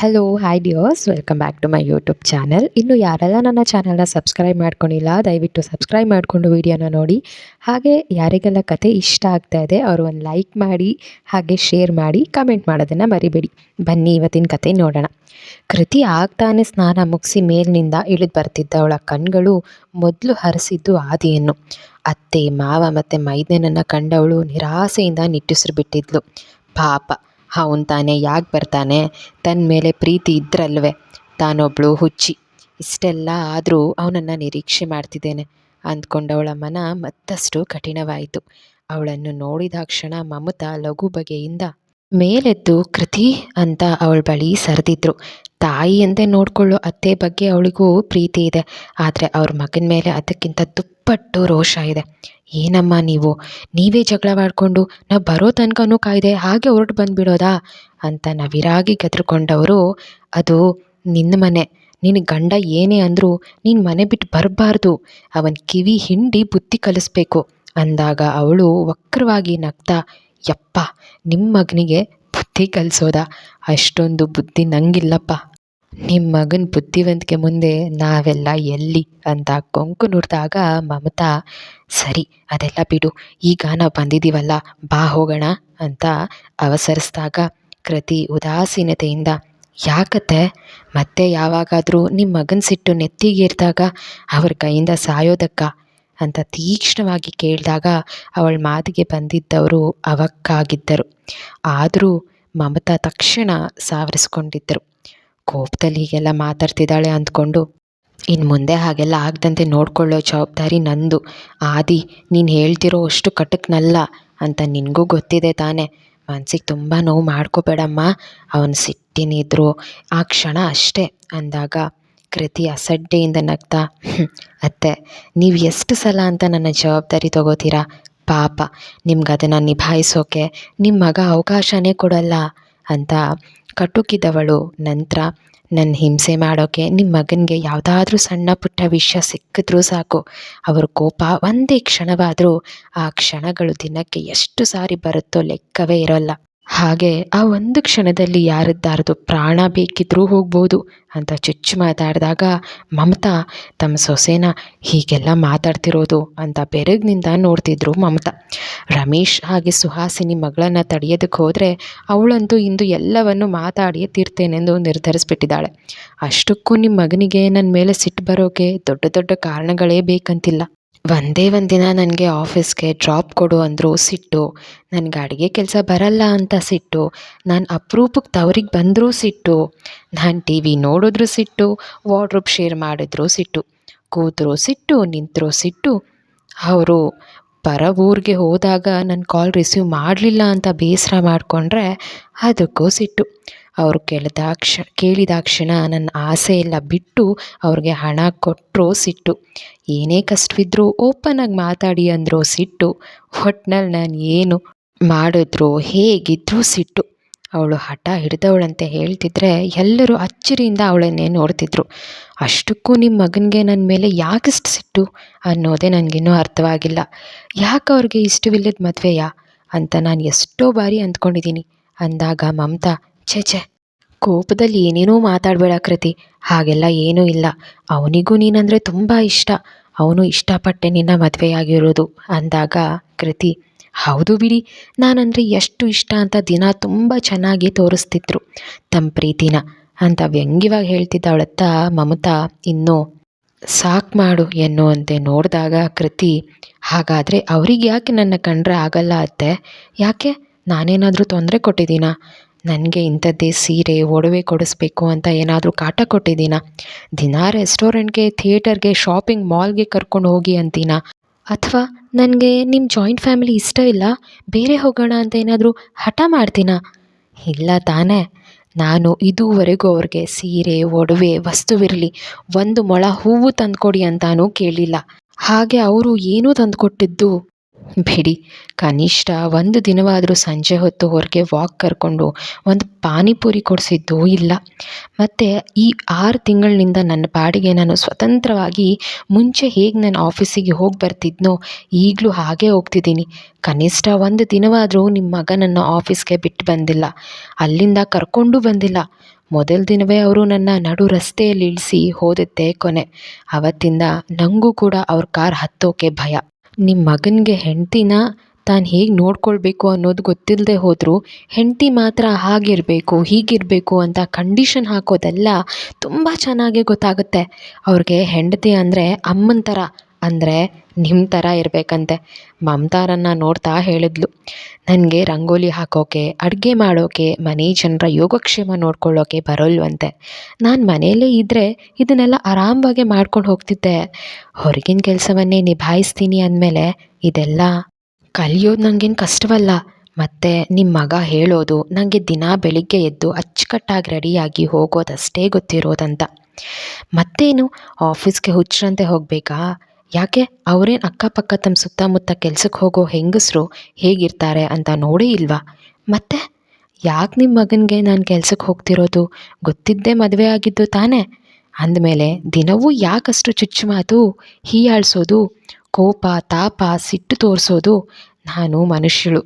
Hello hi dears welcome back to my YouTube channel ಇನ್ನು ಯಾರೆಲ್ಲ ನನ್ನ ಚಾನಲ್ನ ಸಬ್ಸ್ಕ್ರೈಬ್ ಮಾಡ್ಕೊಂಡಿಲ್ಲ, ದಯವಿಟ್ಟು ಸಬ್ಸ್ಕ್ರೈಬ್ ಮಾಡಿಕೊಂಡು ವಿಡಿಯೋನ ನೋಡಿ. ಹಾಗೆ ಯಾರಿಗೆಲ್ಲ ಕತೆ ಇಷ್ಟ ಆಗ್ತಾ ಇದೆ, ಅವರು ಒಂದು ಲೈಕ್ ಮಾಡಿ, ಹಾಗೆ ಶೇರ್ ಮಾಡಿ ಕಮೆಂಟ್ ಮಾಡೋದನ್ನು ಮರಿಬೇಡಿ. ಬನ್ನಿ ಇವತ್ತಿನ ಕತೆ ನೋಡೋಣ. ಕೃತಿ ಆಗ್ತಾನೆ ಸ್ನಾನ ಮುಗಿಸಿ ಮೇಲಿನಿಂದ ಇಳಿದು ಬರ್ತಿದ್ದವಳ ಕಣ್ಗಳು ಮೊದಲು ಹರಿಸಿದ್ದು ಆದಿಯನ್ನು. ಅತ್ತೆ, ಮಾವ ಮತ್ತು ಮೈದನನ್ನು ಕಂಡವಳು ನಿರಾಸೆಯಿಂದ ನಿಟ್ಟುಸಿರು ಬಿಟ್ಟಿದ್ಲು. ಪಾಪ. ಅವನು ತಾನೇ ಯಾಕೆ ಬರ್ತಾನೆ? ತನ್ನ ಮೇಲೆ ಪ್ರೀತಿ ಇದ್ರಲ್ವೇ? ತಾನೊಬ್ಳು ಹುಚ್ಚಿ. ಇಷ್ಟೆಲ್ಲ ಆದರೂ ಅವನನ್ನು ನಿರೀಕ್ಷೆ ಮಾಡ್ತಿದ್ದೇನೆ. ಅಂದ್ಕೊಂಡವಳ ಮನ ಮತ್ತಷ್ಟು ಕಠಿಣವಾಯಿತು. ಅವಳನ್ನು ನೋಡಿದಾಕ್ಷಣ ಮಮತಾ ಲಘು ಬಗೆಯಿಂದ, ಮೇಲೆದ್ದು ಕೃತಿ ಅಂತ ಅವಳ ಬಳಿ ಸರಿದಿದ್ರು. ತಾಯಿ ಎಂದೇ ನೋಡಿಕೊಳ್ಳೋ ಅತ್ತೆ ಬಗ್ಗೆ ಅವಳಿಗೂ ಪ್ರೀತಿ ಇದೆ. ಆದರೆ ಅವ್ರ ಮಗನ ಮೇಲೆ ಅದಕ್ಕಿಂತ ದುಪ್ಪಟ್ಟು ರೋಷ ಇದೆ. ಏನಮ್ಮ ನೀವು? ನೀವೇ ಜಗಳ ಮಾಡಿಕೊಂಡು ನಾವು ಬರೋ ತನಕನೂ ಕಾಯ್ದೆ ಹಾಗೆ ಹೊರಟು ಬಂದುಬಿಡೋದಾ? ಅಂತ ನವಿರಾಗಿ ಗದ್ರಕೊಂಡವರು ಅದು ನಿನ್ನ ಮನೆ. ನಿನ್ನ ಗಂಡ ಏನೇ ಅಂದರೂ ನಿನ್ನ ಮನೆ ಬಿಟ್ಟು ಬರಬಾರ್ದು. ಅವನ ಕಿವಿ ಹಿಂಡಿ ಬುದ್ಧಿ ಕಲಿಸ್ಬೇಕು. ಅಂದಾಗ ಅವಳು ವಕ್ರವಾಗಿ ನಗ್ತಾ, ಯಪ್ಪ ನಿಮ್ಮ ಮಗನಿಗೆ ಬುದ್ಧಿ ಕಲಿಸೋದ? ಅಷ್ಟೊಂದು ಬುದ್ಧಿ ನಂಗಿಲ್ಲಪ್ಪ. ನಿಮ್ಮ ಮಗನ ಬುದ್ಧಿವಂತಿಕೆ ಮುಂದೆ ನಾವೆಲ್ಲ ಎಲ್ಲಿ? ಅಂತ ಕೊಂಕು ನುಡಿದಾಗ ಮಮತಾ ಸರಿ, ಅದೆಲ್ಲ ಬಿಡು. ಈಗ ನಾವು ಬಂದಿದ್ದೀವಲ್ಲ ಬಾ ಹೋಗೋಣ ಅಂತ ಅವಸರಿಸಿದಾಗ ಕೃತಿ ಉದಾಸೀನತೆಯಿಂದ, ಯಾಕತ್ತೆ? ಮತ್ತೆ ಯಾವಾಗಾದರೂ ನಿಮ್ಮ ಮಗನ ಸಿಟ್ಟು ನೆತ್ತಿಗೇರಿದಾಗ ಅವ್ರ ಕೈಯಿಂದ ಸಾಯೋದಕ್ಕ? ಅಂತ ತೀಕ್ಷ್ಣವಾಗಿ ಕೇಳಿದಾಗ ಅವಳ ಮಾತಿಗೆ ಬಂದಿದ್ದವರು ಅವಕ್ಕಾಗಿದ್ದರು. ಆದರೂ ಮಮತಾ ತಕ್ಷಣ ಸಾವರಿಸ್ಕೊಂಡಿದ್ದರು. ಕೋಪದಲ್ಲಿ ಹೀಗೆಲ್ಲ ಮಾತಾಡ್ತಿದ್ದಾಳೆ ಅಂದ್ಕೊಂಡು ಇನ್ನು ಮುಂದೆ ಹಾಗೆಲ್ಲ ಆಗದಂತೆ ನೋಡಿಕೊಳ್ಳೋ ಜವಾಬ್ದಾರಿ ನಂದು. ಆದಿ, ನೀನು ಹೇಳ್ತಿರೋ ಅಷ್ಟು ಕಟಕ್ನಲ್ಲ ಅಂತ ನಿನಗೂ ಗೊತ್ತಿದೆ ತಾನೇ. ಮನ್ಸಿಗೆ ತುಂಬ ನೋವು ಮಾಡ್ಕೋಬೇಡಮ್ಮ. ಅವನು ಸಿಟ್ಟಿನಿದ್ರು. ಆ ಕ್ಷಣ ಅಷ್ಟೇ ಅಂದಾಗ ಕೃತಿ ಅಸಡ್ಡೆಯಿಂದ ನಗ್ತಾ ಅತ್ತೆ, ನೀವು ಎಷ್ಟು ಸಲ ಅಂತ ನನ್ನ ಜವಾಬ್ದಾರಿ ತಗೋತೀರಾ? ಪಾಪ ನಿಮ್ಗೆ ಅದನ್ನು ನಿಭಾಯಿಸೋಕೆ ನಿಮ್ಮ ಮಗ ಅವಕಾಶನೇ ಕೊಡಲ್ಲ ಅಂತ ಕಟುಕಿದವಳು ನಂತರ ನನ್ನ ಹಿಂಸೆ ಮಾಡೋಕ್ಕೆ ನಿಮ್ಮ ಮಗನಿಗೆ ಯಾವುದಾದ್ರೂ ಸಣ್ಣ ಪುಟ್ಟ ವಿಷಯ ಸಿಕ್ಕಿದ್ರೂ ಸಾಕು. ಅವ್ರ ಕೋಪ ಒಂದೇ ಕ್ಷಣವಾದರೂ ಆ ಕ್ಷಣಗಳು ದಿನಕ್ಕೆ ಎಷ್ಟು ಸಾರಿ ಬರುತ್ತೋ ಲೆಕ್ಕವೇ ಇರೋಲ್ಲ. ಹಾಗೆ ಆ ಒಂದು ಕ್ಷಣದಲ್ಲಿ ಯಾರದ್ದಾರದು ಪ್ರಾಣ ಬೇಕಿದ್ದರೂ ಹೋಗ್ಬೋದು ಅಂತ ಚುಚ್ಚು ಮಾತಾಡಿದಾಗ ಮಮತಾ, ತಮ್ಮ ಸೊಸೆನ ಹೀಗೆಲ್ಲ ಮಾತಾಡ್ತಿರೋದು ಅಂತ ಬೆರಗಿನಿಂದ ನೋಡ್ತಿದ್ರು ಮಮತಾ. ರಮೇಶ್ ಹಾಗೆ ಸುಹಾಸಿನಿ ಮಗಳನ್ನು ತಡೆಯೋದಕ್ಕೆ ಹೋದರೆ ಅವಳಂತೂ ಇಂದು ಎಲ್ಲವನ್ನು ಮಾತಾಡಿಯೇ ತೀರ್ತೇನೆಂದು ನಿರ್ಧರಿಸ್ಬಿಟ್ಟಿದ್ದಾಳೆ. ಅಷ್ಟಕ್ಕೂ ನಿಮ್ಮ ಮಗನಿಗೆ ನನ್ನ ಮೇಲೆ ಸಿಟ್ಟು ಬರೋಕೆ ದೊಡ್ಡ ದೊಡ್ಡ ಕಾರಣಗಳೇ ಬೇಕಂತಿಲ್ಲ. ಒಂದೇ ಒಂದಿನ ನನಗೆ ಆಫೀಸ್ಗೆ ಡ್ರಾಪ್ ಕೊಡು ಅಂದರು, ಸಿಟ್ಟು. ನನಗೆ ಅಡುಗೆ ಕೆಲಸ ಬರಲ್ಲ ಅಂತ ಸಿಟ್ಟು. ನಾನು ಅಪ್ರೂಪಕ್ಕೆ ತವ್ರಿಗೆ ಬಂದರೂ ಸಿಟ್ಟು. ನಾನು ಟಿ ವಿ ನೋಡಿದ್ರು ಸಿಟ್ಟು ವಾರ್ಡ್ರೋಬ್ ಶೇರ್ ಮಾಡಿದ್ರು ಸಿಟ್ಟು. ಕೂತರೂ ಸಿಟ್ಟು, ನಿಂತರೂ ಸಿಟ್ಟು. ಅವರು ಪರ ಊರಿಗೆ ಹೋದಾಗ ನನ್ನ ಕಾಲ್ ರಿಸೀವ್ ಮಾಡಲಿಲ್ಲ ಅಂತ ಬೇಸರ ಮಾಡಿಕೊಂಡ್ರೆ ಅದಕ್ಕೂ ಸಿಟ್ಟು. ಅವರು ಕೇಳಿದಾಕ್ಷ ಕೇಳಿದಾಕ್ಷಣ ನನ್ನ ಆಸೆ ಎಲ್ಲ ಬಿಟ್ಟು ಅವ್ರಿಗೆ ಹಣ ಕೊಟ್ಟರು ಸಿಟ್ಟು. ಏನೇ ಕಷ್ಟವಿದ್ರೂ ಓಪನಾಗಿ ಮಾತಾಡಿ ಅಂದರು ಸಿಟ್ಟು. ಒಟ್ನಲ್ಲಿ ನಾನು ಏನು ಮಾಡಿದ್ರು ಹೇಗಿದ್ರೂ ಸಿಟ್ಟು. ಅವಳು ಹಠ ಹಿಡಿದವಳಂತೆ ಹೇಳ್ತಿದ್ರೆ ಎಲ್ಲರೂ ಅಚ್ಚರಿಯಿಂದ ಅವಳನ್ನೇ ನೋಡ್ತಿದ್ರು. ಅಷ್ಟಕ್ಕೂ ನಿಮ್ಮ ಮಗನಿಗೆ ನನ್ನ ಮೇಲೆ ಯಾಕಿಷ್ಟು ಸಿಟ್ಟು ಅನ್ನೋದೇ ನನಗಿನ್ನೂ ಅರ್ಥವಾಗಿಲ್ಲ. ಯಾಕೆ ಅವ್ರಿಗೆ ಇಷ್ಟವಿಲ್ಲದ ಮದುವೆಯಾ? ಅಂತ ನಾನು ಎಷ್ಟೋ ಬಾರಿ ಅಂದ್ಕೊಂಡಿದ್ದೀನಿ ಅಂದಾಗ ಮಮತಾ, ಛೇ ಛೇ ಕೋಪದಲ್ಲಿ ಏನೇನೋ ಮಾತಾಡಬೇಡ ಕೃತಿ. ಹಾಗೆಲ್ಲ ಏನೂ ಇಲ್ಲ. ಅವನಿಗೂ ನೀನಂದರೆ ತುಂಬ ಇಷ್ಟ. ಅವನು ಇಷ್ಟಪಟ್ಟೆ ನಿನ್ನ ಮದುವೆಯಾಗಿರೋದು ಅಂದಾಗ ಕೃತಿ, ಹೌದು ಬಿಡಿ. ನಾನಂದರೆ ಎಷ್ಟು ಇಷ್ಟ ಅಂತ ದಿನ ತುಂಬ ಚೆನ್ನಾಗಿ ತೋರಿಸ್ತಿದ್ರು. ತಮ್ಮ ಪ್ರೀತಿನ ಅಂತ ವ್ಯಂಗ್ಯವಾಗಿ ಹೇಳ್ತಿದ್ದವಳತ್ತ ಮಮತಾ. ಇನ್ನೂ ಸಾಕು ಮಾಡು ಎನ್ನುವಂತೆ ನೋಡಿದಾಗ ಕೃತಿ, ಹಾಗಾದರೆ ಅವ್ರಿಗೆ ಯಾಕೆ ನನ್ನ ಕಂಡ್ರೆ ಆಗಲ್ಲ ಅತ್ತೆ? ಯಾಕೆ? ನಾನೇನಾದರೂ ತೊಂದರೆ ಕೊಟ್ಟಿದ್ದೀನಾ? ನನಗೆ ಇಂಥದ್ದೇ ಸೀರೆ, ಒಡವೆ ಕೊಡಿಸ್ಬೇಕು ಅಂತ ಏನಾದರೂ ಕಾಟ ಕೊಟ್ಟಿದ್ದೀನಾ? ದಿನ ರೆಸ್ಟೋರೆಂಟ್ಗೆ, ಥಿಯೇಟರ್ಗೆ, ಶಾಪಿಂಗ್ ಮಾಲ್ಗೆ ಕರ್ಕೊಂಡು ಹೋಗಿ ಅಂತೀನಾ? ಅಥವಾ ನನಗೆ ನಿಮ್ಮ ಜಾಯಿಂಟ್ ಫ್ಯಾಮಿಲಿ ಇಷ್ಟ ಇಲ್ಲ? ಬೇರೆ ಹೋಗೋಣ ಅಂತ ಏನಾದರೂ ಹಠ ಮಾಡ್ತೀನಾ? ಇಲ್ಲ ತಾನೇ. ನಾನು ಇದುವರೆಗೂ ಅವ್ರಿಗೆ ಸೀರೆ, ಒಡವೆ ವಸ್ತುವಿರಲಿ ಒಂದು ಮೊಳ ಹೂವು ತಂದುಕೊಡಿ ಅಂತಾನೂ ಕೇಳಿಲ್ಲ. ಹಾಗೆ ಅವರು ಏನೂ ತಂದುಕೊಟ್ಟಿದ್ದು ಬಿಡಿ. ಕನಿಷ್ಠ ಒಂದು ದಿನವಾದರೂ ಸಂಜೆ ಹೊತ್ತು ಹೊರಗೆ ವಾಕ್ ಕರ್ಕೊಂಡು ಒಂದು ಪಾನಿಪುರಿ ಕೊಡಿಸಿದ್ದು ಇಲ್ಲ. ಮತ್ತು ಈ ಆರು ತಿಂಗಳಿನಿಂದ ನನ್ನ ಪಾಡಿಗೆ ನಾನು ಸ್ವತಂತ್ರವಾಗಿ ಮುಂಚೆ ಹೇಗೆ ನಾನು ಆಫೀಸಿಗೆ ಹೋಗಿ ಬರ್ತಿದ್ನೋ ಈಗಲೂ ಹಾಗೇ ಹೋಗ್ತಿದ್ದೀನಿ. ಕನಿಷ್ಠ ಒಂದು ದಿನವಾದರೂ ನಿಮ್ಮ ಮಗ ನನ್ನ ಆಫೀಸ್ಗೆ ಬಿಟ್ಟು ಬಂದಿಲ್ಲ. ಅಲ್ಲಿಂದ ಕರ್ಕೊಂಡು ಬಂದಿಲ್ಲ. ಮೊದಲ ದಿನವೇ ಅವರು ನನ್ನ ನಡು ರಸ್ತೆಯಲ್ಲಿ ಇಳಿಸಿ ಹೋದದ್ದೇ ಕೊನೆ. ಅವತ್ತಿಂದ ನನಗೂ ಕೂಡ ಅವ್ರ ಕಾರ್ ಹತ್ತೋಕೆ ಭಯ. ನಿಮ್ಮ ಮಗನಿಗೆ ಹೆಂಡ್ತಿನ ತಾನು ಹೇಗೆ ನೋಡ್ಕೊಳ್ಬೇಕು ಅನ್ನೋದು ಗೊತ್ತಿಲ್ಲದೆ ಹೋದರೂ ಹೆಂಡತಿ ಮಾತ್ರ ಹಾಗಿರಬೇಕು, ಹೀಗಿರಬೇಕು ಅಂತ ಕಂಡೀಷನ್ ಹಾಕೋದೆಲ್ಲ ತುಂಬ ಚೆನ್ನಾಗಿ ಗೊತ್ತಾಗುತ್ತೆ. ಅವ್ರಿಗೆ ಹೆಂಡತಿ ಅಂದರೆ ಅಮ್ಮನ ಥರ ಅಂದರೆ ನಿಮ್ಮ ಥರ ಇರಬೇಕಂತೆ. ಮಮತಾರನ್ನ ನೋಡ್ತಾ ಹೇಳಿದ್ಲು. ನನಗೆ ರಂಗೋಲಿ ಹಾಕೋಕೆ, ಅಡುಗೆ ಮಾಡೋಕೆ, ಮನೆ ಜನರ ಯೋಗಕ್ಷೇಮ ನೋಡ್ಕೊಳ್ಳೋಕೆ ಬರೋಲ್ವಂತೆ. ನಾನು ಮನೆಯಲ್ಲೇ ಇದ್ದರೆ ಇದನ್ನೆಲ್ಲ ಆರಾಮವಾಗಿ ಮಾಡ್ಕೊಂಡು ಹೋಗ್ತಿದ್ದೆ. ಹೊರಗಿನ ಕೆಲಸವನ್ನೇ ನಿಭಾಯಿಸ್ತೀನಿ ಅಂದಮೇಲೆ ಇದೆಲ್ಲ ಕಲಿಯೋದು ನನಗೇನು ಕಷ್ಟವಲ್ಲ. ಮತ್ತು ನಿಮ್ಮ ಮಗ ಹೇಳೋದು ನನಗೆ ದಿನ ಬೆಳಿಗ್ಗೆ ಎದ್ದು ಅಚ್ಚುಕಟ್ಟಾಗಿ ರೆಡಿಯಾಗಿ ಹೋಗೋದಷ್ಟೇ ಗೊತ್ತಿರೋದಂತ. ಮತ್ತೇನು, ಆಫೀಸ್ಗೆ ಹುಚ್ಚರಂತೆ ಹೋಗಬೇಕಾ? ಯಾಕೆ ಅವರೇನು ಅಕ್ಕಪಕ್ಕ ತಮ್ಮ ಸುತ್ತಮುತ್ತ ಕೆಲ್ಸಕ್ಕೆ ಹೋಗೋ ಹೆಂಗಸರು ಹೇಗಿರ್ತಾರೆ ಅಂತ ನೋಡೇ ಇಲ್ವಾ? ಮತ್ತೆ ಯಾಕೆ ನಿಮ್ಮ ಮಗನಿಗೆ ನಾನು ಕೆಲ್ಸಕ್ಕೆ ಹೋಗ್ತಿರೋದು? ಗೊತ್ತಿದ್ದೇ ಮದುವೆ ಆಗಿದ್ದು ತಾನೇ? ಅಂದಮೇಲೆ ದಿನವೂ ಯಾಕಷ್ಟು ಚುಚ್ಚು ಮಾತು, ಹೀಯಾಳಿಸೋದು, ಕೋಪ, ತಾಪ, ಸಿಟ್ಟು ತೋರಿಸೋದು ನಾನು ಮನುಷ್ಯಳು.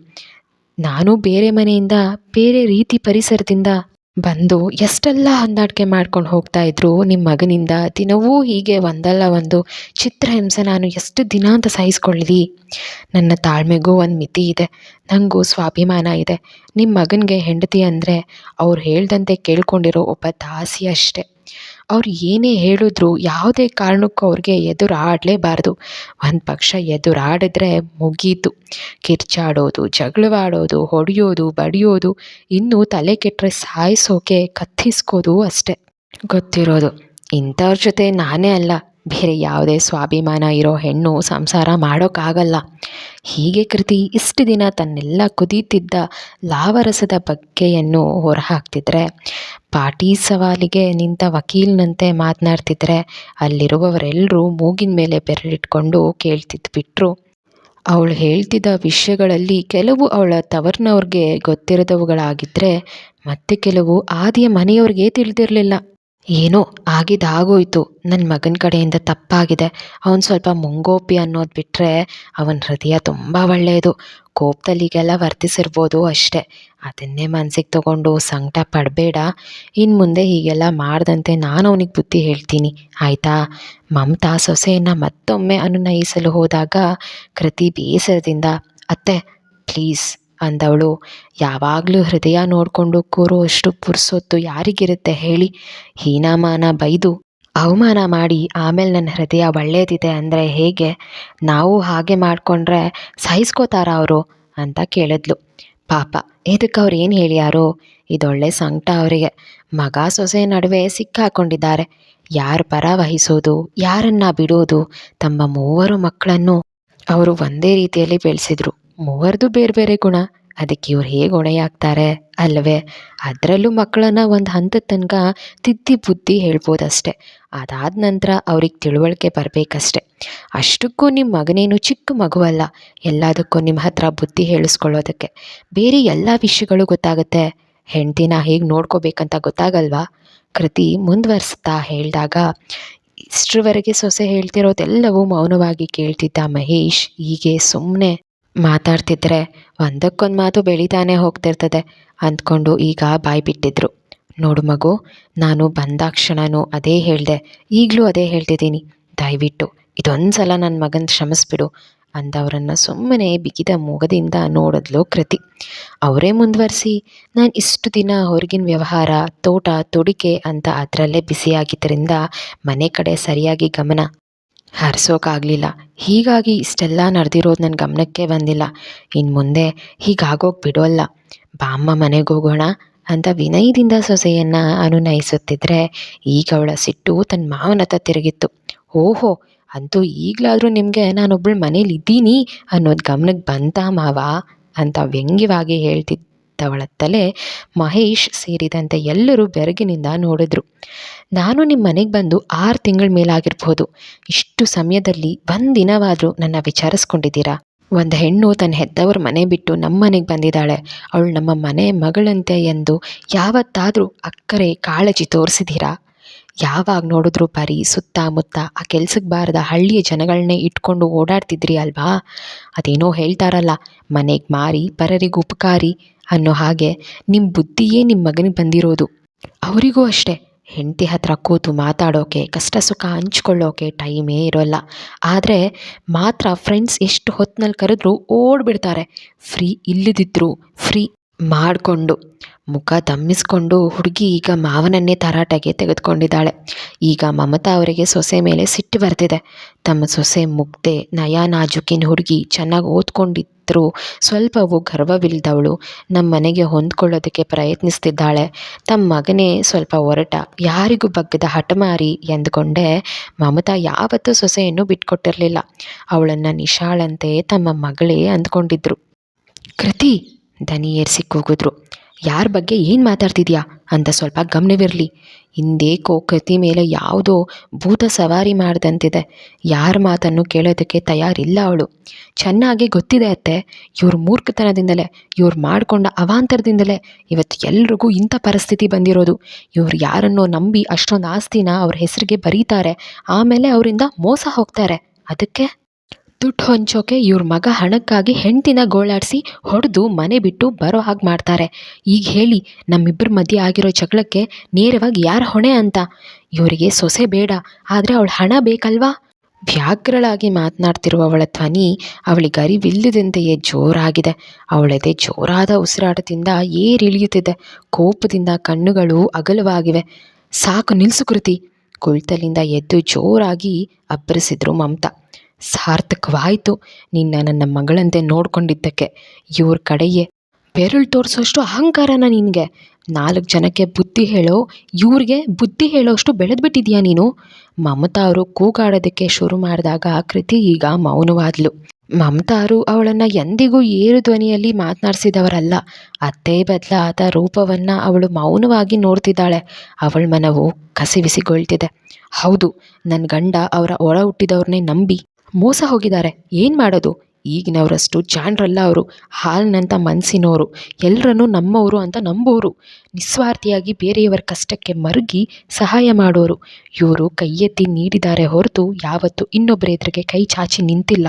ನಾನು ಬೇರೆ ಮನೆಯಿಂದ, ಬೇರೆ ರೀತಿ ಪರಿಸರದಿಂದ ಬಂದು ಎಷ್ಟೆಲ್ಲ ಹೊಂದಾಣಿಕೆ ಮಾಡ್ಕೊಂಡು ಹೋಗ್ತಾ ಇದ್ರು ನಿಮ್ಮ ಮಗನಿಂದ? ದಿನವೂ ಹೀಗೆ ಒಂದಲ್ಲ ಒಂದು ಚಿತ್ರಹಿಂಸೆ ನಾನು ಎಷ್ಟು ದಿನ ಅಂತ ಸಹಿಸ್ಕೊಳ್ಳಿ ನನ್ನ ತಾಳ್ಮೆಗೂ ಒಂದು ಮಿತಿ ಇದೆ ನನಗೂ ಸ್ವಾಭಿಮಾನ ಇದೆ. ನಿಮ್ಮ ಮಗನಿಗೆ ಹೆಂಡತಿ ಅಂದರೆ ಅವ್ರು ಹೇಳ್ದಂತೆ ಕೇಳ್ಕೊಂಡಿರೋ ಒಬ್ಬ ದಾಸಿ ಅಷ್ಟೆ. ಅವ್ರು ಏನೇ ಹೇಳಿದ್ರು ಯಾವುದೇ ಕಾರಣಕ್ಕೂ ಅವ್ರಿಗೆ ಎದುರಾಡಲೇಬಾರ್ದು. ಒಂದು ಪಕ್ಷ ಎದುರಾಡಿದ್ರೆ ಮುಗೀತು. ಕಿರ್ಚಾಡೋದು, ಜಗಳವಾಡೋದು, ಹೊಡೆಯೋದು, ಬಡಿಯೋದು, ಇನ್ನೂ ತಲೆ ಕೆಟ್ಟರೆ ಸಾಯಿಸೋಕೆ ಕತ್ತಿಸ್ಕೋದು ಅಷ್ಟೆ. ಗೊತ್ತಿರೋದು. ಇಂಥವ್ರ ಜೊತೆ ನಾನೇ ಅಲ್ಲ. ಬೇರೆ ಯಾವುದೇ ಸ್ವಾಭಿಮಾನ ಇರೋ ಹೆಣ್ಣು ಸಂಸಾರ ಮಾಡೋಕ್ಕಾಗಲ್ಲ. ಹೀಗೆ ಕೃತಿ ಇಷ್ಟು ದಿನ ತನ್ನೆಲ್ಲ ಕುದೀತಿದ್ದ ಲಾವರಸದ ಬಗ್ಗೆಯನ್ನು ಹೊರಹಾಕ್ತಿದ್ರೆ ಪಾಟಿ ಸವಾಲಿಗೆ ನಿಂತ ವಕೀಲನಂತೆ ಮಾತನಾಡ್ತಿದ್ರೆ ಅಲ್ಲಿರುವವರೆಲ್ಲರೂ ಮೂಗಿನ ಮೇಲೆ ಬೆರಳಿಟ್ಕೊಂಡು ಕೇಳ್ತಿದ್ದು ಬಿಟ್ಟರು ಅವಳು ಹೇಳ್ತಿದ್ದ ವಿಷಯಗಳಲ್ಲಿ ಕೆಲವು ಅವಳ ತವರ್ನವ್ರಿಗೆ ಗೊತ್ತಿರದವುಗಳಾಗಿದ್ದರೆ ಮತ್ತೆ ಕೆಲವು ಆದಿಯ ಮನೆಯವ್ರಿಗೆ ತಿಳಿದಿರಲಿಲ್ಲ. ಏನೋ ಆಗಿದ್ದು ನನ್ನ ಮಗನ ಕಡೆಯಿಂದ ತಪ್ಪಾಗಿದೆ. ಅವನು ಸ್ವಲ್ಪ ಮುಂಗೋಪಿ ಅನ್ನೋದು ಬಿಟ್ಟರೆ ಅವನ ಹೃದಯ ತುಂಬ ಒಳ್ಳೆಯದು. ಕೋಪದಲ್ಲಿಗೆಲ್ಲ ವರ್ತಿಸಿರ್ಬೋದು ಅಷ್ಟೆ. ಅದನ್ನೇ ಮನ್ಸಿಗೆ ತಗೊಂಡು ಸಂಕಟ ಪಡಬೇಡ. ಇನ್ನು ಮುಂದೆ ಹೀಗೆಲ್ಲ ಮಾಡ್ದಂತೆ ನಾನು ಅವನಿಗೆ ಬುದ್ಧಿ ಹೇಳ್ತೀನಿ. ಆಯಿತಾ? ಮಮತಾ ಸೊಸೆಯನ್ನು ಮತ್ತೊಮ್ಮೆ ಅನುನಯಿಸಲು ಹೋದಾಗ ಕೃತಿ ಬೇಸರದಿಂದ, ಅತ್ತೆ, ಪ್ಲೀಸ್, ಅಂದವಳು. ಯಾವಾಗಲೂ ಹೃದಯ ನೋಡಿಕೊಂಡು ಕೂರುವಷ್ಟು ಪುರ್ಸೊತ್ತು ಯಾರಿಗಿರುತ್ತೆ ಹೇಳಿ? ಹೀನಾಮಾನ ಬೈದು ಅವಮಾನ ಮಾಡಿ ಆಮೇಲೆ ನನ್ನ ಹೃದಯ ಒಳ್ಳೇದಿದೆ ಅಂದರೆ ಹೇಗೆ? ನಾವು ಹಾಗೆ ಮಾಡಿಕೊಂಡ್ರೆ ಸಹಿಸ್ಕೋತಾರ ಅವರು? ಅಂತ ಕೇಳಿದ್ಲು. ಪಾಪ ಇದಕ್ಕೆ ಅವ್ರು ಏನು ಹೇಳ್ಯಾರೋ? ಇದೊಳ್ಳೆ ಸಂಕಟ ಅವರಿಗೆ. ಮಗ ಸೊಸೆ ನಡುವೆ ಸಿಕ್ಕಾಕೊಂಡಿದ್ದಾರೆ. ಯಾರು ಪರ ವಹಿಸೋದು, ಯಾರನ್ನ ಬಿಡೋದು, ತಮ್ಮ ಮೂವರು ಮಕ್ಕಳನ್ನು ಅವರು ಒಂದೇ ರೀತಿಯಲ್ಲಿ ಬೆಳೆಸಿದ್ರು. ಮೂವರದು ಬೇರೆ ಬೇರೆ ಗುಣ. ಅದಕ್ಕೆ ಇವ್ರು ಹೇಗೆ ಹೊಣೆಯಾಗ್ತಾರೆ? ಅಲ್ಲವೇ ಅದರಲ್ಲೂ ಮಕ್ಕಳನ್ನ ಒಂದು ಹಂತದ ತನಕ ತಿದ್ದಿ ಬುದ್ಧಿ ಹೇಳ್ಬೋದಷ್ಟೆ. ಅದಾದ ನಂತರ ಅವ್ರಿಗೆ ತಿಳುವಳಿಕೆ ಬರಬೇಕಷ್ಟೆ. ಅಷ್ಟಕ್ಕೂ ನಿಮ್ಮ ಮಗನೇನು ಚಿಕ್ಕ ಮಗುವಲ್ಲ, ಎಲ್ಲದಕ್ಕೂ ನಿಮ್ಮ ಹತ್ರ ಬುದ್ಧಿ ಹೇಳಿಸ್ಕೊಳ್ಳೋದಕ್ಕೆ. ಬೇರೆ ಎಲ್ಲ ವಿಷಯಗಳು ಗೊತ್ತಾಗುತ್ತೆ. ಹೆಂಡ್ತಿನ ಹೇಗೆ ನೋಡ್ಕೋಬೇಕಂತ ಗೊತ್ತಾಗಲ್ವಾ? ಕೃತಿ ಮುಂದುವರಿಸ್ತಾ ಹೇಳಿದಾಗ, ಇಷ್ಟರವರೆಗೆ ಸೊಸೆ ಹೇಳ್ತಿರೋದೆಲ್ಲವೂ ಮೌನವಾಗಿ ಕೇಳ್ತಿದ್ದ ಮಹೇಶ್, ಹೀಗೆ ಸುಮ್ಮನೆ ಮಾತಾಡ್ತಿದ್ರೆ ಒಂದಕ್ಕೊಂದು ಮಾತು ಬೆಳೀತಾನೆ ಹೋಗ್ತಿರ್ತದೆ ಅಂದ್ಕೊಂಡು ಈಗ ಬಾಯಿ ಬಿಟ್ಟಿದ್ರು. ನೋಡು ಮಗು, ನಾನು ಬಂದಾಕ್ಷಣನೂ ಅದೇ ಹೇಳಿದೆ, ಈಗಲೂ ಅದೇ ಹೇಳ್ತಿದ್ದೀನಿ. ದಯವಿಟ್ಟು ಇದೊಂದು ಸಲ ನನ್ನ ಮಗನ ಕ್ಷಮಿಸ್ಬಿಡು ಅಂದವರನ್ನು ಸುಮ್ಮನೆ ಬಿಗಿದ ಮೂಗದಿಂದ ನೋಡಿದ್ಲು ಕೃತಿ. ಅವರೇ ಮುಂದುವರಿಸಿ, ನಾನು ಇಷ್ಟು ದಿನ ಹೊರಗಿನ ವ್ಯವಹಾರ, ತೋಟ, ತೊಡಿಕೆ ಅಂತ ಅದರಲ್ಲೇ ಬಿಸಿಯಾಗಿದ್ದರಿಂದ ಮನೆ ಕಡೆ ಸರಿಯಾಗಿ ಗಮನ ಹರಿಸೋಕ್ಕಾಗಲಿಲ್ಲ ಹೀಗಾಗಿ ಇಷ್ಟೆಲ್ಲ ನಡೆದಿರೋದು ನನ್ನ ಗಮನಕ್ಕೆ ಬಂದಿಲ್ಲ. ಇನ್ನು ಮುಂದೆ ಹೀಗಾಗೋಗಿ ಬಿಡೋಲ್ಲ. ಬಾಮ್ಮ ಮನೆಗೆ ಹೋಗೋಣ ಅಂತ ವಿನಯದಿಂದ ಸೊಸೆಯನ್ನು ಅನುನಯಿಸುತ್ತಿದ್ದರೆ ಈಗ ಅವಳ ಸಿಟ್ಟು ತನ್ನ ಮಾವನ ತಿರುಗಿತ್ತು. ಓಹೋ, ಅಂತೂ ಈಗಲಾದರೂ ನಿಮಗೆ ನಾನೊಬ್ಬಳು ಮನೇಲಿ ಇದ್ದೀನಿ ಅನ್ನೋದು ಗಮನಕ್ಕೆ ಬಂತ ಮಾವ? ಅಂತ ವ್ಯಂಗ್ಯವಾಗಿ ಹೇಳ್ತಿದ್ದವಳತ್ತಲೇ ಮಹೇಶ್ ಸೇರಿದಂತೆ ಎಲ್ಲರೂ ಬೆರಗಿನಿಂದ ನೋಡಿದ್ರು. ನಾನು ನಿಮ್ಮ ಮನೆಗೆ ಬಂದು ಆರು ತಿಂಗಳ ಮೇಲಾಗಿರ್ಬೋದು. ಇಷ್ಟು ಸಮಯದಲ್ಲಿ ಒಂದಿನವಾದರೂ ದಿನವಾದರೂ ನನ್ನ ವಿಚಾರಿಸ್ಕೊಂಡಿದ್ದೀರಾ? ಒಂದು ಹೆಣ್ಣು ತನ್ನ ಹೆದ್ದವ್ರ ಮನೆ ಬಿಟ್ಟು ನಮ್ಮ ಮನೆಗೆ ಬಂದಿದ್ದಾಳೆ. ಅವಳು ನಮ್ಮ ಮನೆ ಮಗಳಂತೆ ಎಂದು ಯಾವತ್ತಾದರೂ ಅಕ್ಕರೆ ಕಾಳಜಿ ತೋರಿಸಿದ್ದೀರಾ? ಯಾವಾಗ ನೋಡಿದ್ರು ಬರೀ ಸುತ್ತಮುತ್ತ ಆ ಕೆಲ್ಸಕ್ಕೆ ಬಾರದ ಹಳ್ಳಿಯ ಜನಗಳನ್ನೇ ಇಟ್ಕೊಂಡು ಓಡಾಡ್ತಿದ್ರಿ ಅಲ್ವಾ? ಅದೇನೋ ಹೇಳ್ತಾರಲ್ಲ, ಮನೆಗೆ ಮಾರಿ ಪರರಿಗೆ ಉಪಕಾರಿ ಅನ್ನೋ ಹಾಗೆ ನಿಮ್ಮ ಬುದ್ಧಿಯೇ ನಿಮ್ಮ ಮಗನಿಗೆ ಬಂದಿರೋದು. ಅವರಿಗೂ ಅಷ್ಟೇ. ಹೆಂಡತಿ ಹತ್ರ ಕೂತು ಮಾತಾಡೋಕೆ, ಕಷ್ಟ ಸುಖ ಹಂಚ್ಕೊಳ್ಳೋಕೆ ಟೈಮೇ ಇರೋಲ್ಲ. ಆದರೆ ಮಾತ್ರ ಫ್ರೆಂಡ್ಸ್ ಎಷ್ಟು ಹೊತ್ತಿನಲ್ಲಿ ಕರೆದ್ರೂ ಓಡ್ಬಿಡ್ತಾರೆ. ಫ್ರೀ ಇಲ್ಲದಿದ್ದರೂ ಫ್ರೀ ಮಾಡಿಕೊಂಡು, ಮುಖ ತಮ್ಮಿಸ್ಕೊಂಡು ಹುಡುಗಿ ಈಗ ಮಾವನನ್ನೇ ತರಾಟೆಗೆ ತೆಗೆದುಕೊಂಡಿದ್ದಾಳೆ. ಈಗ ಮಮತಾ ಅವರಿಗೆ ಸೊಸೆ ಮೇಲೆ ಸಿಟ್ಟು ಬರ್ತಿದೆ. ತಮ್ಮ ಸೊಸೆ ಮುಗ್ದೆ ನಯ ನಾಜುಕಿನ ಹುಡುಗಿ ಚೆನ್ನಾಗಿ ಓದ್ಕೊಂಡಿದ್ರು. ಸ್ವಲ್ಪವೂ ಗರ್ವವಿಲ್ಲದವಳು ನಮ್ಮ ಮನೆಗೆ ಹೊಂದ್ಕೊಳ್ಳೋದಕ್ಕೆ ಪ್ರಯತ್ನಿಸ್ತಿದ್ದಾಳೆ. ತಮ್ಮ ಮಗನೇ ಸ್ವಲ್ಪ ಒರಟ, ಯಾರಿಗೂ ಬಗ್ಗದ ಹಠಮಾರಿ ಎಂದುಕೊಂಡೆ ಮಮತಾ ಯಾವತ್ತೂ ಸೊಸೆಯನ್ನು ಬಿಟ್ಕೊಟ್ಟಿರಲಿಲ್ಲ. ಅವಳನ್ನು ನಿಶಾಳಂತೆ ತಮ್ಮ ಮಗಳೇ ಅಂದ್ಕೊಂಡಿದ್ರು. ಕೃತಿ ದನಿ ಏರಿಸಿ ಕೂಗಿದ್ರು ಯಾರ ಬಗ್ಗೆ ಏನು ಮಾತಾಡ್ತಿದ್ಯಾ? ಅಂತ ಸ್ವಲ್ಪ ಗಮನವಿರಲಿ. ಹಿಂದೇಕೋ ಕೃತಿ ಮೇಲೆ ಯಾವುದೋ ಭೂತ ಸವಾರಿ ಮಾಡ್ದಂತಿದೆ. ಯಾರ ಮಾತನ್ನು ಕೇಳೋದಕ್ಕೆ ತಯಾರಿಲ್ಲ ಅವಳು. ಚೆನ್ನಾಗಿ ಗೊತ್ತಿದೆ ಅತ್ತೆ. ಇವ್ರ ಮೂರ್ಖತನದಿಂದಲೇ, ಇವ್ರು ಮಾಡಿಕೊಂಡ ಅವಾಂತರದಿಂದಲೇ ಇವತ್ತು ಎಲ್ರಿಗೂ ಇಂಥ ಪರಿಸ್ಥಿತಿ ಬಂದಿರೋದು. ಇವ್ರು ಯಾರನ್ನೋ ನಂಬಿ ಅಷ್ಟೊಂದು ಆಸ್ತಿನ ಅವ್ರ ಹೆಸರಿಗೆ ಬರೀತಾರೆ. ಆಮೇಲೆ ಅವರಿಂದ ಮೋಸ ಹೋಗ್ತಾರೆ. ಅದಕ್ಕೆ ದುಡ್ಡು ಹೊಂಚೋಕೆ ಇವ್ರ ಮಗ ಹಣಕ್ಕಾಗಿ ಹೆಂಡ್ತಿನ ಗೋಳಾಡಿಸಿ ಹೊಡೆದು ಮನೆ ಬಿಟ್ಟು ಬರೋ ಹಾಗೆ ಮಾಡ್ತಾರೆ. ಈಗ ಹೇಳಿ ನಮ್ಮಿಬ್ಬರ ಮಧ್ಯೆ ಆಗಿರೋ ಜಗಳಕ್ಕೆ ನೇರವಾಗಿ ಯಾರು ಹೊಣೆ ಅಂತ? ಇವರಿಗೆ ಸೊಸೆ ಬೇಡ, ಆದರೆ ಅವಳು ಹಣ ಬೇಕಲ್ವಾ? ವ್ಯಾಘ್ರಳಾಗಿ ಮಾತನಾಡ್ತಿರುವ ಅವಳ ಧ್ವನಿ ಅವಳಿಗೆ ಅರಿವಿಲ್ಲದಂತೆಯೇ ಜೋರಾಗಿದೆ. ಅವಳದೆ ಜೋರಾದ ಉಸಿರಾಟದಿಂದ ಏರಿಳಿಯುತ್ತಿದೆ. ಕೋಪದಿಂದ ಕಣ್ಣುಗಳು ಅಗಲವಾಗಿವೆ. ಸಾಕು ನಿಲ್ಸು ಕೃತಿ. ಕುಳಿತಲಿಂದ ಎದ್ದು ಜೋರಾಗಿ ಅಬ್ಬರಿಸಿದ್ರು ಮಮತಾ. ಸಾರ್ಥಕವಾಯಿತು. ನಿನ್ನ ನನ್ನ ಮಗಳಂತೆ ನೋಡ್ಕೊಂಡಿದ್ದಕ್ಕೆ. ಇವ್ರ ಕಡೆಯೇ ಬೆರಳು ತೋರಿಸೋಷ್ಟು ಅಹಂಕಾರನ ನಿನಗೆ. ನಾಲ್ಕು ಜನಕ್ಕೆ ಬುದ್ಧಿ ಹೇಳೋ, ಇವ್ರಿಗೆ ಬುದ್ಧಿ ಹೇಳೋಷ್ಟು ಬೆಳೆದ್ಬಿಟ್ಟಿದ್ಯಾ ನೀನು? ಮಮತಾ ಅವರು ಕೂಗಾಡೋದಕ್ಕೆ ಶುರು ಮಾಡಿದಾಗ ಕೃತಿ ಈಗ ಮೌನವಾದ್ಲು. ಮಮತಾ ಅವರು ಅವಳನ್ನು ಎಂದಿಗೂ ಏರು ಧ್ವನಿಯಲ್ಲಿ ಮಾತನಾಡಿಸಿದವರಲ್ಲ. ಅತ್ತೇ ಬದಲಾದ ರೂಪವನ್ನು ಅವಳು ಮೌನವಾಗಿ ನೋಡ್ತಿದ್ದಾಳೆ. ಅವಳ ಮನವು ಕಸಿವಿಸಿಗೊಳ್ತಿದೆ. ಹೌದು ನನ್ನ ಗಂಡ ಅವರ ಒಳ ಹುಟ್ಟಿದವ್ರನ್ನೇ ನಂಬಿ ಮೋಸ ಹೋಗಿದ್ದಾರೆ. ಏನು ಮಾಡೋದು? ಈಗಿನವರಷ್ಟು ಜಾಣರಲ್ಲ ಅವರು. ಹಾಲಿನಂಥ ಮನಸ್ಸಿನವರು ಎಲ್ಲರನ್ನೂ ನಮ್ಮವರು ಅಂತ ನಂಬೋರು. ನಿಸ್ವಾರ್ಥಿಯಾಗಿ ಬೇರೆಯವರ ಕಷ್ಟಕ್ಕೆ ಮರುಗಿ ಸಹಾಯ ಮಾಡೋರು. ಇವರು ಕೈ ಎತ್ತಿ ನೀಡಿದ್ದಾರೆ ಹೊರತು ಯಾವತ್ತೂ ಇನ್ನೊಬ್ಬರ ಎದುರಿಗೆ ಕೈ ಚಾಚಿ ನಿಂತಿಲ್ಲ.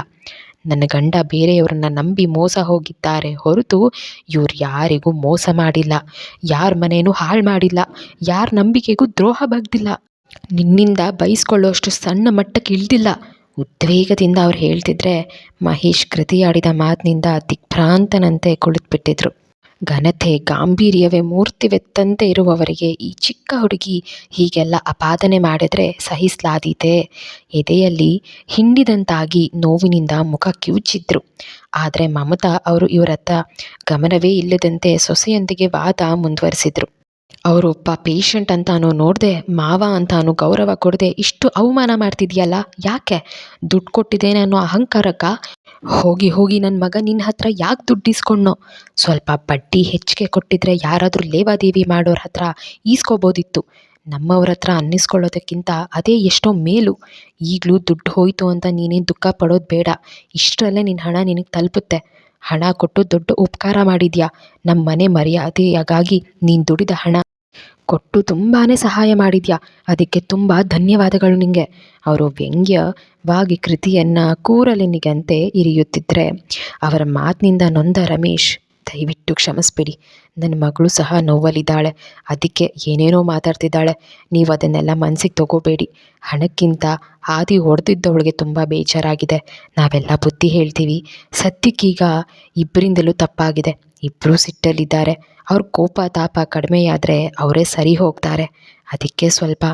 ನನ್ನ ಗಂಡ ಬೇರೆಯವರನ್ನ ನಂಬಿ ಮೋಸ ಹೋಗಿದ್ದಾರೆ ಹೊರತು ಇವ್ರು ಯಾರಿಗೂ ಮೋಸ ಮಾಡಿಲ್ಲ. ಯಾರ ಮನೇನೂ ಹಾಳು ಮಾಡಿಲ್ಲ. ಯಾರ ನಂಬಿಕೆಗೂ ದ್ರೋಹ ಬಗ್ದಿಲ್ಲ. ನಿನ್ನಿಂದ ಬೈಸ್ಕೊಳ್ಳೋಷ್ಟು ಸಣ್ಣ ಮಟ್ಟಕ್ಕೆ ಇಳ್ದಿಲ್ಲ. ಉದ್ವೇಗದಿಂದ ಅವ್ರು ಹೇಳ್ತಿದ್ರೆ ಮಹೇಶ್ ಕೃತಿಯಾಡಿದ ಮಾತಿನಿಂದ ದಿಗ್ಭ್ರಾಂತನಂತೆ ಕುಳಿತುಬಿಟ್ಟಿದ್ರು. ಘನತೆ, ಗಾಂಭೀರ್ಯವೇ ಮೂರ್ತಿವೆತ್ತಂತೆ ಇರುವವರಿಗೆ ಈ ಚಿಕ್ಕ ಹುಡುಗಿ ಹೀಗೆಲ್ಲ ಅಪಾದನೆ ಮಾಡಿದರೆ ಸಹಿಸಲಾದೀತೆ. ಎದೆಯಲ್ಲಿ ಹಿಂಡಿದಂತಾಗಿ ನೋವಿನಿಂದ ಮುಖ ಕಿವುಚಿದ್ರು. ಆದರೆ ಮಮತಾ ಅವರು ಇವರತ್ತ ಗಮನವೇ ಇಲ್ಲದಂತೆ ಸೊಸೆಯೊಂದಿಗೆ ವಾದ ಮುಂದುವರಿಸಿದ್ರು. ಅವರೊಬ್ಬ ಪೇಷಂಟ್ ಅಂತಾನು ನೋಡದೆ, ಮಾವ ಅಂತಾನು ಗೌರವ ಕೊಡದೆ, ಇಷ್ಟು ಅವಮಾನ ಮಾಡ್ತಿದ್ಯಲ್ಲ, ಯಾಕೆ? ದುಡ್ಡು ಕೊಟ್ಟಿದ್ದೇನೆ ಅನ್ನೋ ಅಹಂಕಾರಕ ಹೋಗಿ ಹೋಗಿ ನನ್ನ ಮಗ ನಿನ್ನ ಹತ್ರ ಯಾಕೆ ದುಡ್ಡು ಇಸ್ಕೊಂಡ್ನೋ? ಸ್ವಲ್ಪ ಬಡ್ಡಿ ಹೆಚ್ಚಿಗೆ ಕೊಟ್ಟಿದ್ರೆ ಯಾರಾದರೂ ಲೇವಾದೇವಿ ಮಾಡೋರ ಹತ್ರ ಈಸ್ಕೋಬೋದಿತ್ತು. ನಮ್ಮವ್ರ ಹತ್ರ ಅನ್ನಿಸ್ಕೊಳ್ಳೋದಕ್ಕಿಂತ ಅದೇ ಎಷ್ಟೋ ಮೇಲು. ಈಗಲೂ ದುಡ್ಡು ಹೋಯಿತು ಅಂತ ನೀನೇನು ದುಃಖ ಪಡೋದು ಬೇಡ. ಇಷ್ಟರಲ್ಲೇ ನಿನ್ನ ಹಣ ನಿನಗೆ ತಲುಪುತ್ತೆ. ಹಣ ಕೊಟ್ಟು ದೊಡ್ಡ ಉಪಕಾರ ಮಾಡಿದ್ಯಾ? ನಮ್ಮ ಮನೆ ಮರ್ಯಾದೆಯಾಗಾಗಿ ನೀನು ದುಡಿದ ಹಣ ಕೊಟ್ಟು ತುಂಬಾ ಸಹಾಯ ಮಾಡಿದ್ಯಾ? ಅದಕ್ಕೆ ತುಂಬ ಧನ್ಯವಾದಗಳು ನಿಮಗೆ ಅವರು ವ್ಯಂಗ್ಯವಾಗಿ ಕೃತಿಯನ್ನು ಕೂರಲಿನಿಗಂತೆ ಇರಿಯುತ್ತಿದ್ದರೆ ಅವರ ಮಾತಿನಿಂದ ನೊಂದ ರಮೇಶ್ ದಯವಿಟ್ಟು ಕ್ಷಮಿಸ್ಬಿಡಿ. ನನ್ನ ಮಗಳು ಸಹ ನೋವಲ್ಲಿದ್ದಾಳೆ. ಅದಕ್ಕೆ ಏನೇನೋ ಮಾತಾಡ್ತಿದ್ದಾಳೆ. ನೀವು ಅದನ್ನೆಲ್ಲ ಮನಸ್ಸಿಗೆ ತಗೋಬೇಡಿ. ಹಣಕ್ಕಿಂತ ಹಾದಿ ಹೊಡೆದಿದ್ದವಳಿಗೆ ತುಂಬ ಬೇಜಾರಾಗಿದೆ. ನಾವೆಲ್ಲ ಬುದ್ಧಿ ಹೇಳ್ತೀವಿ. ಸದ್ಯಕ್ಕೀಗ ಇಬ್ಬರಿಂದಲೂ ತಪ್ಪಾಗಿದೆ. ಇಬ್ಬರೂ ಸಿಟ್ಟಲ್ಲಿದ್ದಾರೆ. ಅವ್ರ ಕೋಪ ತಾಪ ಕಡಿಮೆಯಾದರೆ ಅವರೇ ಸರಿ ಹೋಗ್ತಾರೆ. ಅದಕ್ಕೆ ಸ್ವಲ್ಪ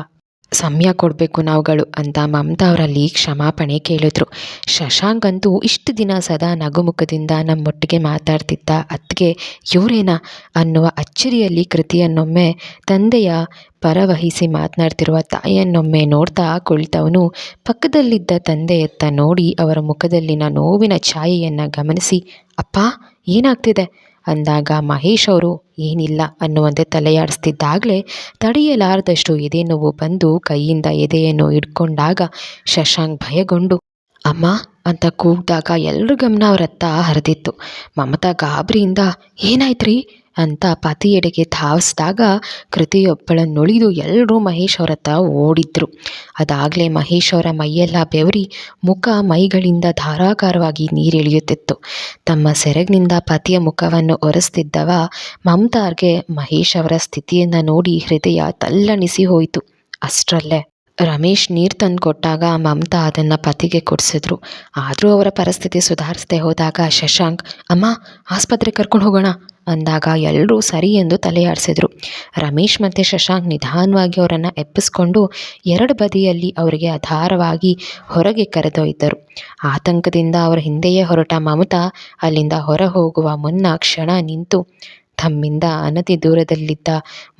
ಸಮಯ ಕೊಡಬೇಕು ನಾವುಗಳು ಅಂತ ಮಮತಾ ಅವರಲ್ಲಿ ಕ್ಷಮಾಪಣೆ ಕೇಳಿದ್ರು. ಶಶಾಂಕ್ ಅಂತೂ ಇಷ್ಟು ದಿನ ಸದಾ ನಗುಮುಖದಿಂದ ನಮ್ಮೊಟ್ಟಿಗೆ ಮಾತಾಡ್ತಿದ್ದ ಅತ್ತಿಗೆ, ಇವರೇನಾ? ಅನ್ನುವ ಅಚ್ಚರಿಯಲ್ಲಿ ಕೃತಿಯನ್ನೊಮ್ಮೆ ತಂದೆಯ ಪರವಹಿಸಿ ಮಾತನಾಡ್ತಿರುವ ತಾಯಿಯನ್ನೊಮ್ಮೆ ನೋಡ್ತಾ ಕುಳಿತವನು ಪಕ್ಕದಲ್ಲಿದ್ದ ತಂದೆಯತ್ತ ನೋಡಿ ಅವರ ಮುಖದಲ್ಲಿನ ನೋವಿನ ಛಾಯೆಯನ್ನು ಗಮನಿಸಿ, ಅಪ್ಪ, ಏನಾಗ್ತಿದೆ? ಅಂದಾಗ ಮಹೇಶ್ ಅವರು, ಏನಿಲ್ಲ ಅನ್ನುವಂತೆ ತಲೆಯಾಡಿಸ್ತಿದ್ದಾಗಲೇ ತಡೆಯಲಾರದಷ್ಟು ಎದೆ ನೋವು ಬಂದು ಕೈಯಿಂದ ಎದೆಯನ್ನು ಹಿಡ್ಕೊಂಡಾಗ ಶಶಾಂಕ್ ಭಯಗೊಂಡು, ಅಮ್ಮ ಅಂತ ಕೂಗಿದಾಗ ಎಲ್ಲರ ಗಮನ ಅವರತ್ತ ಹರಿದಿತ್ತು. ಮಮತಾ ಗಾಬರಿಯಿಂದ ಏನಾಯ್ತು ರೀ ಅಂತ ಪತಿಯೆಡೆಗೆ ಧಾವಿಸಿದಾಗ ಕೃತಿಯೊಬ್ಬಳನ್ನೊಳಿದು ಎಲ್ಲರೂ ಮಹೇಶ್ ಅವರತ್ತ ಓಡಿದ್ರು. ಅದಾಗಲೇ ಮಹೇಶ್ ಅವರ ಮೈಯೆಲ್ಲ ಬೆವರಿ ಮುಖ ಮೈಗಳಿಂದ ಧಾರಾಕಾರವಾಗಿ ನೀರಿಳಿಯುತ್ತಿತ್ತು. ತಮ್ಮ ಸೆರಗಿನಿಂದ ಪತಿಯ ಮುಖವನ್ನು ಒರೆಸ್ತಿದ್ದವ ಮಮತಾರ್ಗೆ ಮಹೇಶ್ ಅವರ ಸ್ಥಿತಿಯನ್ನು ನೋಡಿ ಹೃದಯ ತಲ್ಲಣಿಸಿ ಹೋಯಿತು. ಅಷ್ಟರಲ್ಲೇ ರಮೇಶ್ ನೀರು ತಂದು ಕೊಟ್ಟಾಗ ಮಮತಾ ಅದನ್ನು ಪತಿಗೆ ಕೊಡಿಸಿದ್ರು. ಆದರೂ ಅವರ ಪರಿಸ್ಥಿತಿ ಸುಧಾರಿಸದೆ ಹೋದಾಗ ಶಶಾಂಕ್, ಅಮ್ಮ ಆಸ್ಪತ್ರೆಗೆ ಕರ್ಕೊಂಡು ಹೋಗೋಣ ಅಂದಾಗ ಎಲ್ಲರೂ ಸರಿ ಎಂದು ತಲೆಯಾಡಿಸಿದ್ರು. ರಮೇಶ್ ಮತ್ತು ಶಶಾಂಕ್ ನಿಧಾನವಾಗಿ ಅವರನ್ನು ಎಪ್ಪಿಸ್ಕೊಂಡು ಎರಡು ಬದಿಯಲ್ಲಿ ಅವರಿಗೆ ಆಧಾರವಾಗಿ ಹೊರಗೆ ಕರೆದೊಯ್ದರು. ಆತಂಕದಿಂದ ಅವರ ಹಿಂದೆಯೇ ಹೊರಟ ಮಮತಾ ಅಲ್ಲಿಂದ ಹೊರ ಹೋಗುವ ಮುನ್ನ ಕ್ಷಣ ನಿಂತು ತಮ್ಮಿಂದ ಅನತಿ ದೂರದಲ್ಲಿದ್ದ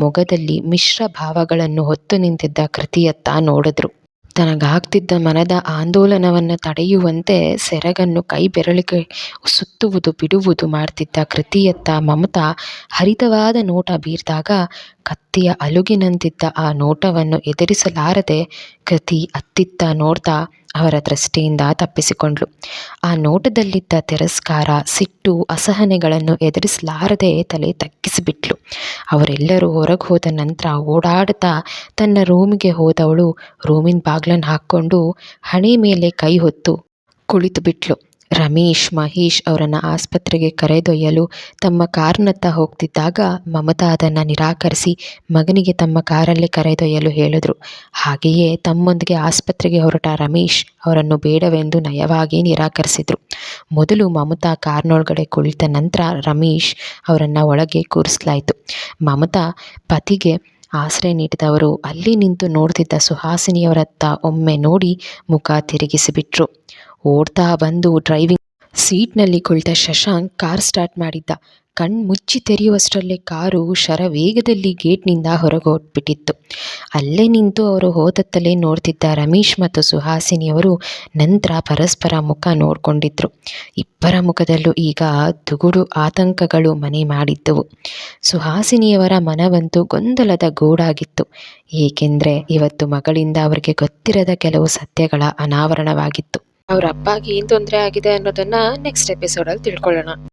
ಮೊಗದಲ್ಲಿ ಮಿಶ್ರ ಭಾವಗಳನ್ನು ಹೊತ್ತು ನಿಂತಿದ್ದ ಕೃತಿಯತ್ತ ನೋಡಿದ್ರು. ತನಗಾಗ್ತಿದ್ದ ಮನದ ಆಂದೋಲನವನ್ನು ತಡೆಯುವಂತೆ ಸೆರಗನ್ನು ಕೈ ಬೆರಳಿಗೆ ಸುತ್ತುವುದು ಬಿಡುವುದು ಮಾಡ್ತಿದ್ದ ಕೃತಿಯತ್ತ ಮಮತಾ ಹರಿತವಾದ ನೋಟ ಬೀರಿದಾಗ ಕತ್ತಿಯ ಅಲುಗಿನಂತಿದ್ದ ಆ ನೋಟವನ್ನು ಎದುರಿಸಲಾರದೆ ಕೃತಿ ಅತ್ತಿತ್ತ ನೋಡ್ತಾ ಅವರ ದೃಷ್ಟಿಯಿಂದ ತಪ್ಪಿಸಿಕೊಂಡ್ಳು. ಆ ನೋಟದಲ್ಲಿದ್ದ ತಿರಸ್ಕಾರ, ಸಿಟ್ಟು, ಅಸಹನೆಗಳನ್ನು ಎದುರಿಸಲಾರದೆ ತಲೆ ತಗ್ಗಿಸಿಬಿಟ್ಲು. ಅವರೆಲ್ಲರೂ ಹೊರಗೆ ಹೋದ ನಂತರ ಓಡಾಡ್ತಾ ತನ್ನ ರೂಮಿಗೆ ಹೋದವಳು. ರೂಮಿನ ಬಾಗ್ಲನ್ನು ಹಾಕ್ಕೊಂಡು ಹಣೆ ಮೇಲೆ ಕೈ ಹೊತ್ತು ಕುಳಿತು ಬಿಟ್ಲು ರಮೇಶ್, ಮಹೇಶ್ ಅವರನ್ನು ಆಸ್ಪತ್ರೆಗೆ ಕರೆದೊಯ್ಯಲು ತಮ್ಮ ಕಾರ್ನತ್ತ ಹೋಗ್ತಿದ್ದಾಗ ಮಮತಾ ಅದನ್ನು ನಿರಾಕರಿಸಿ ಮಗನಿಗೆ ತಮ್ಮ ಕಾರಲ್ಲೇ ಕರೆದೊಯ್ಯಲು ಹೇಳಿದ್ರು. ಹಾಗೆಯೇ ತಮ್ಮೊಂದಿಗೆ ಆಸ್ಪತ್ರೆಗೆ ಹೊರಟ ರಮೇಶ್ ಅವರನ್ನು ಬೇಡವೆಂದು ನಯವಾಗಿ ನಿರಾಕರಿಸಿದರು. ಮೊದಲು ಮಮತಾ ಕಾರ್ನೊಳಗಡೆ ಕುಳಿತ ನಂತರ ರಮೇಶ್ ಅವರನ್ನು ಒಳಗೆ ಕೂರಿಸಲಾಯಿತು. ಮಮತಾ ಪತಿಗೆ ಆಶ್ರಯ ನೀಡಿದವರು ಅಲ್ಲಿ ನಿಂತು ನೋಡ್ತಿದ್ದ ಸುಹಾಸಿನಿಯವರತ್ತ ಒಮ್ಮೆ ನೋಡಿ ಮುಖ ತಿರುಗಿಸಿಬಿಟ್ರು. ಓಡ್ತಾ ಬಂದು ಡ್ರೈವಿಂಗ್ ಸೀಟ್ನಲ್ಲಿ ಕುಳಿತ ಶಶಾಂಕ್ ಕಾರ್ ಸ್ಟಾರ್ಟ್ ಮಾಡಿದ್ದ. ಕಣ್ಣು ಮುಚ್ಚಿ ತೆರೆಯುವಷ್ಟರಲ್ಲೇ ಕಾರು ಶರ ವೇಗದಲ್ಲಿ ಗೇಟ್ನಿಂದ ಹೊರಗೆ ಹೊರಟ್ಬಿಟ್ಟಿತ್ತು ಅಲ್ಲೇ ನಿಂತು ಅವರು ಹೋದತ್ತಲೇ ನೋಡ್ತಿದ್ದ ರಮೇಶ್ ಮತ್ತು ಸುಹಾಸಿನಿಯವರು ನಂತರ ಪರಸ್ಪರ ಮುಖ ನೋಡಿಕೊಂಡಿದ್ರು. ಇಬ್ಬರ ಮುಖದಲ್ಲೂ ಈಗ ದುಗುಡು ಆತಂಕಗಳು ಮನೆ ಮಾಡಿದ್ದವು. ಸುಹಾಸಿನಿಯವರ ಮನವಂತೂ ಗೊಂದಲದ ಗೂಡಾಗಿತ್ತು. ಏಕೆಂದರೆ ಇವತ್ತು ಮಗಳಿಂದ ಅವರಿಗೆ ಗೊತ್ತಿರದ ಕೆಲವು ಸತ್ಯಗಳ ಅನಾವರಣವಾಗಿತ್ತು. ಅವ್ರ ಅಪ್ಪಗೆ ಏನು ತೊಂದರೆ ಆಗಿದೆ ಅನ್ನೋದನ್ನ ನೆಕ್ಸ್ಟ್ ಎಪಿಸೋಡಲ್ಲಿ ತಿಳ್ಕೊಳ್ಳೋಣ.